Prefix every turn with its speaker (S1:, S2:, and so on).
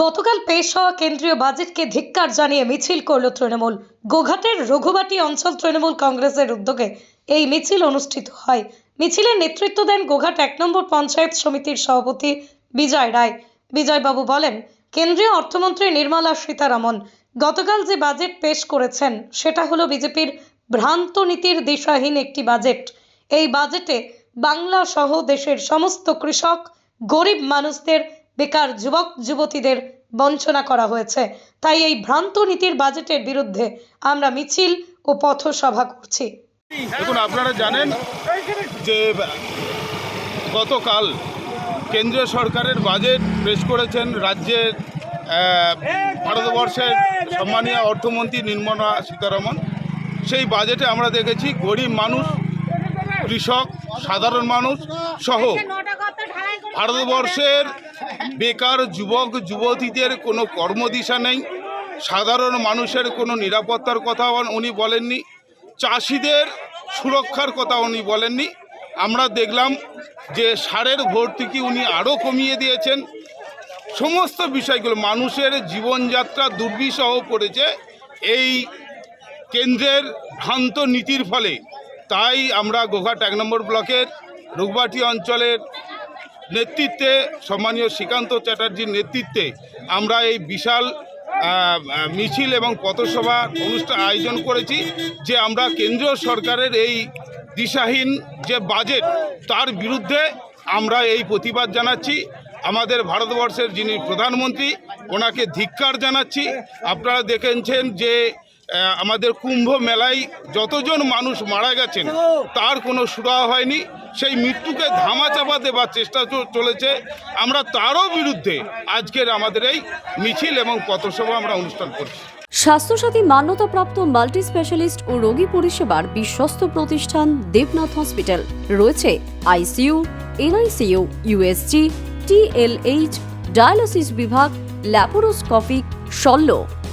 S1: গতকাল পেশ হওয়া কেন্দ্রীয় বাজেটকে ধিক্কার জানিয়ে মিছিল করল তৃণমূল। গোঘাটের রঘুবাটি অঞ্চল তৃণমূল কংগ্রেসের উদ্যোগে এই মিছিল অনুষ্ঠিত হয়। মিছিলের নেতৃত্ব দেন গোঘাট এক নম্বর পঞ্চায়েত সমিতির সভাপতি বিজয় রায়। বিজয়বাবু বলেন, কেন্দ্রীয় অর্থমন্ত্রী নির্মলা সীতারামন, গতকাল যে বাজেট পেশ করেছেন, সেটা হলো বিজেপির ভ্রান্ত নীতির দিশাহীন একটি বাজেট। এই বাজেটে বাংলা সহ দেশের সমস্ত কৃষক, গরিব মানুষদের বেকার যুবক যুবতীদের বঞ্চনা করা হয়েছে। তাই এই ভ্রান্ত নীতির বাজেটের বিরুদ্ধে আমরা মিছিল ও পথসভা করছি।
S2: দেখুন আপনারা জানেন যে গতকাল কেন্দ্রীয় সরকারের বাজেট পেশ করেছেন রাজ্যের ভারতবর্ষের সম্মানীয় অর্থমন্ত্রী নির্মলা সীতারমন। সেই বাজেটে আমরা দেখেছি গরিব মানুষ কৃষক সাধারণ মানুষ সহ ভারতবর্ষের বেকার যুবক, যুবতীদের কোনো কর্মদিশা নেই। সাধারণ মানুষের কোনো নিরাপত্তার কথা উনি বলেননি। চাষিদের সুরক্ষার কথা উনি বলেননি। আমরা দেখলাম যে সারের ভর্তুকি উনি আরও কমিয়ে দিয়েছেন। সমস্ত বিষয়গুলো, মানুষের জীবনযাত্রা দুর্বিষহ পড়েছে। এই কেন্দ্রের ভ্রান্ত নীতির ফলে, তাই আমরা গোঘাট এক নম্বর ব্লকের রুগবাটি অঞ্চলের নেতৃত্বে সম্মানীয় শ্রীকান্ত চ্যাটার্জির নেতৃত্বে আমরা এই বিশাল মিছিল এবং পথসভা অনুষ্ঠান আয়োজন করেছি যে আমরা কেন্দ্রীয় সরকারের এই দিশাহীন যে বাজেট, তার বিরুদ্ধে আমরা এই প্রতিবাদ জানাচ্ছি। আমাদের ভারতবর্ষের যিনি প্রধানমন্ত্রী, ওনাকে ধিক্কার জানাচ্ছি। আপনারা দেখেছেন যে আমাদের কুম্ভ মেলায় যতজন মানুষ মারা গেছেন, তার কোনো সুরাহা হয়নি। সেই মৃত্যুকে ধামাচাপা দেবার চেষ্টা চলেছে। আমরা তারও বিরুদ্ধে আজকের আমাদের এই মিছিল এবং পথসভা আমরা অনুষ্ঠান করছি।
S3: স্বাস্থ্যসাথী মান্যতাপ্রাপ্ত মাল্টি স্পেশালিস্ট ও রোগী পরিষেবার বিশ্বস্ত প্রতিষ্ঠান দেবনাথ হসপিটাল। রয়েছে ICU NICU USG TLH dialysis বিভাগ, ল্যাপারোস্কোপিক, শল্য।